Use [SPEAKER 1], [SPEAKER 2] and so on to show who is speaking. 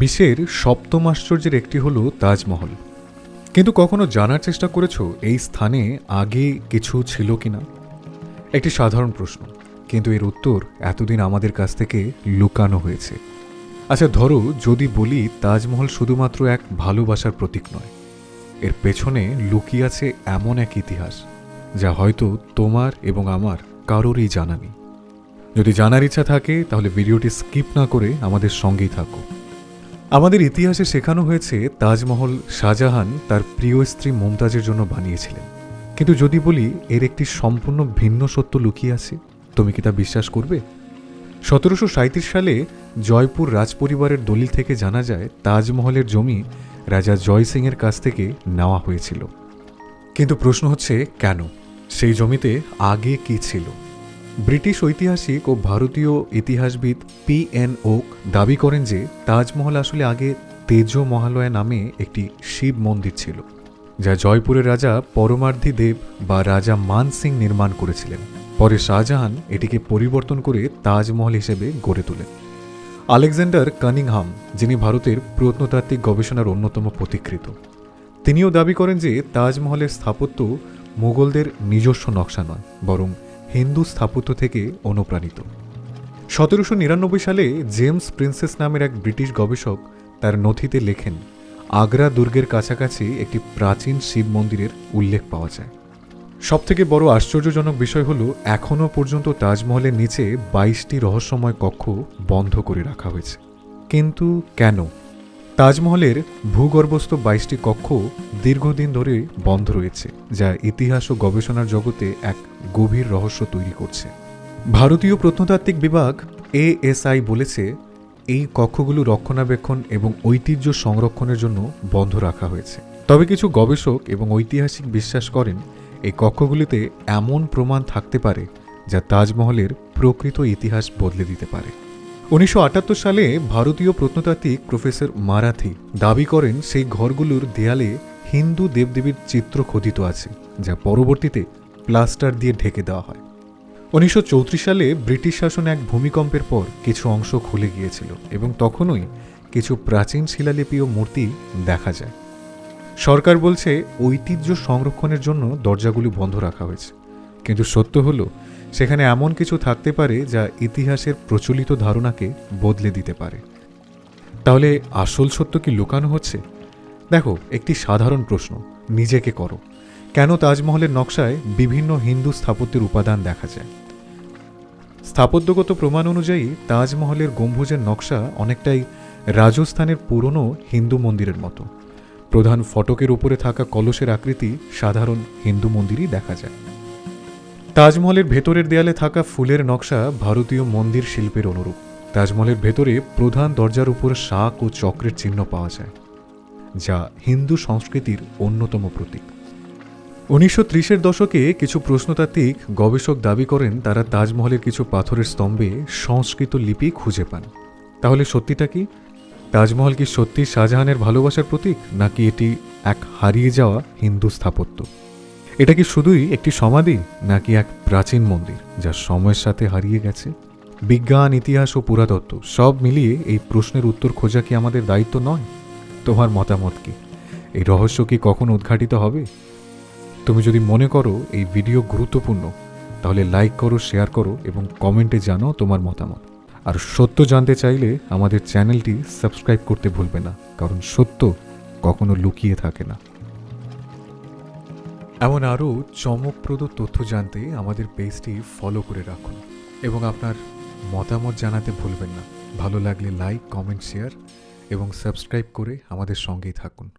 [SPEAKER 1] বিশ্বের সপ্তম আশ্চর্যের একটি হলো তাজমহল। কিন্তু কখনো জানার চেষ্টা করেছ এই স্থানে আগে কিছু ছিল কিনা? একটি সাধারণ প্রশ্ন, কিন্তু এর উত্তর এতদিন আমাদের কাছ থেকে লুকানো হয়েছে। আচ্ছা ধরো যদি বলি তাজমহল শুধুমাত্র এক ভালোবাসার প্রতীক নয়, এর পেছনে লুকিয়ে আছে এমন এক ইতিহাস, যা হয়তো তোমার এবং আমার কারোরই জানা নেই। যদি জানার ইচ্ছা থাকে, তাহলে ভিডিওটি স্কিপ না করে আমাদের সঙ্গেই থাকো। আমাদের ইতিহাসে শেখানো হয়েছে তাজমহল শাহজাহান তার প্রিয় স্ত্রী মুমতাজের জন্য বানিয়েছিলেন। কিন্তু যদি বলি, এর একটি সম্পূর্ণ ভিন্ন সত্য লুকিয়ে আছে, তুমি কি তা বিশ্বাস করবে? সতেরোশো সাঁইত্রিশ সালে জয়পুর রাজপরিবারের দলিল থেকে জানা যায়, তাজমহলের জমি রাজা জয় সিংয়ের কাছ থেকে নেওয়া হয়েছিল। কিন্তু প্রশ্ন হচ্ছে, কেন? সেই জমিতে আগে কি ছিল? ব্রিটিশ ঐতিহাসিক ও ভারতীয় ইতিহাসবিদ পি এন ওক দাবি করেন যে তাজমহল আসলে আগে তেজ মহালয়া নামে একটি শিব মন্দির ছিল, যা জয়পুরের রাজা পরমার্ধী দেব বা রাজা মান সিং নির্মাণ করেছিলেন। পরে শাহজাহান এটিকে পরিবর্তন করে তাজমহল হিসেবে গড়ে তোলেন। আলেকজান্ডার কানিংহাম, যিনি ভারতের প্রত্নতাত্ত্বিক গবেষণার অন্যতম প্রতিকৃত তিনিও দাবি করেন যে তাজমহলের স্থাপত্য মুঘলদের নিজস্ব নকশা নয়, বরং হিন্দু স্থাপত্য থেকে অনুপ্রাণিত। সতেরোশো নিরানব্বই সালে জেমস প্রিন্সেস নামের এক ব্রিটিশ গবেষক তার নথিতে লেখেন, আগ্রা দুর্গের কাছাকাছি একটি প্রাচীন শিব মন্দিরের উল্লেখ পাওয়া যায়। সবথেকে বড় আশ্চর্যজনক বিষয় হলো, এখনও পর্যন্ত তাজমহলের নিচে বাইশটি রহস্যময় কক্ষ বন্ধ করে রাখা হয়েছে। কিন্তু কেন তাজমহলের ভূগর্ভস্থ বাইশটি কক্ষ দীর্ঘদিন ধরে বন্ধ রয়েছে, যা ইতিহাস ও গবেষণার জগতে এক গভীর রহস্য তৈরি করছে। ভারতীয় প্রত্নতাত্ত্বিক বিভাগ এএসআই বলেছে, এই কক্ষগুলো রক্ষণাবেক্ষণ এবং ঐতিহ্য সংরক্ষণের জন্য বন্ধ রাখা হয়েছে। তবে কিছু গবেষক এবং ঐতিহাসিক বিশ্বাস করেন, এই কক্ষগুলিতে এমন প্রমাণ থাকতে পারে যা তাজমহলের প্রকৃত ইতিহাস বদলে দিতে পারে। উনিশশো সালে ভারতীয় প্রত্নতাত্ত্বিক প্রফেসর মারাথি দাবি করেন সেই ঘরগুলোর দেয়ালে হিন্দু দেবদেবীর চিত্র খোদিত আছে, যা পরবর্তীতে প্লাস্টার দিয়ে ঢেকে দেওয়া হয়। উনিশশো সালে ব্রিটিশ শাসনে এক ভূমিকম্পের পর কিছু অংশ খুলে গিয়েছিল এবং তখনই কিছু প্রাচীন শিলালিপি ও মূর্তি দেখা যায়। সরকার বলছে ঐতিহ্য সংরক্ষণের জন্য দরজাগুলি বন্ধ রাখা হয়েছে। কিন্তু সত্য হলো সেখানে এমন কিছু থাকতে পারে যা ইতিহাসের প্রচলিত ধারণাকে বদলে দিতে পারে। তাহলে আসল সত্য কি লুকানো হচ্ছে? দেখো, একটি সাধারণ প্রশ্ন, নিজেকে করো। কেন তাজমহলের নকশায় বিভিন্ন হিন্দু স্থাপত্যের উপাদান দেখা যায়? স্থাপত্যগত প্রমাণ অনুযায়ী, তাজমহলের গম্বুজের নকশা অনেকটাই রাজস্থানের পুরনো হিন্দু মন্দিরের মতো। প্রধান ফটকের উপরে থাকা কলসের আকৃতি সাধারণ হিন্দু মন্দিরই দেখা যায়। তাজমহলের ভেতরের দেয়ালে থাকা ফুলের নকশা ভারতীয় মন্দির শিল্পের অনুরূপ। তাজমহলের ভেতরে প্রধান দরজার উপর শাক ও চক্রের চিহ্ন পাওয়া যায়, যা হিন্দু সংস্কৃতির অন্যতম প্রতীক। উনিশশো ত্রিশের দশকে কিছু প্রশ্নতাত্ত্বিক গবেষক দাবি করেন তারা তাজমহলের কিছু পাথরের স্তম্ভে সংস্কৃত লিপি খুঁজে পান। তাহলে সত্যিটা কি? তাজমহল কি সত্যি শাহজাহানের ভালোবাসার প্রতীক, নাকি এটি এক হারিয়ে যাওয়া হিন্দু স্থাপত্য? এটা কি শুধুই একটি সমাধি, নাকি এক প্রাচীন মন্দির, যা সময়ের সাথে হারিয়ে গেছে? বিজ্ঞান, ইতিহাস ও পুরাতত্ত্ব, সব মিলিয়ে এই প্রশ্নের উত্তর খোঁজা কি আমাদের দায়িত্ব নয়? তোমার মতামত কি? এই রহস্য কি কখন উদ্ঘাটিত হবে? তুমি যদি মনে করো এই ভিডিও গুরুত্বপূর্ণ, তাহলে লাইক করো, শেয়ার করো এবং কমেন্টে জানাও তোমার মতামত। আর সত্য জানতে চাইলে আমাদের চ্যানেলটি সাবস্ক্রাইব করতে ভুলবে না, কারণ সত্য কখনো লুকিয়ে থাকে না। এমন আরও চমকপ্রদ তথ্য জানতে আমাদের পেজটি ফলো করে রাখুন এবং আপনার মতামত জানাতে ভুলবেন না। ভালো লাগলে লাইক কমেন্ট শেয়ার এবং সাবস্ক্রাইব করে আমাদের সঙ্গেই থাকুন।